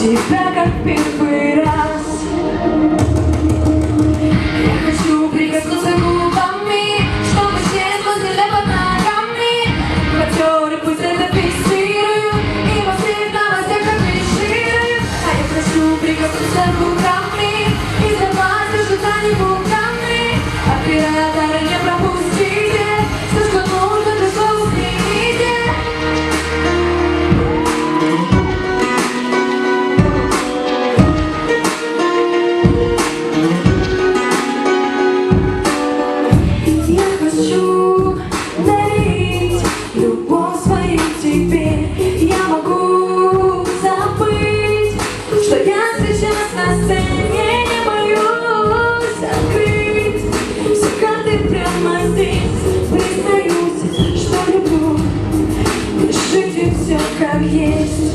Тебя как первый раз years.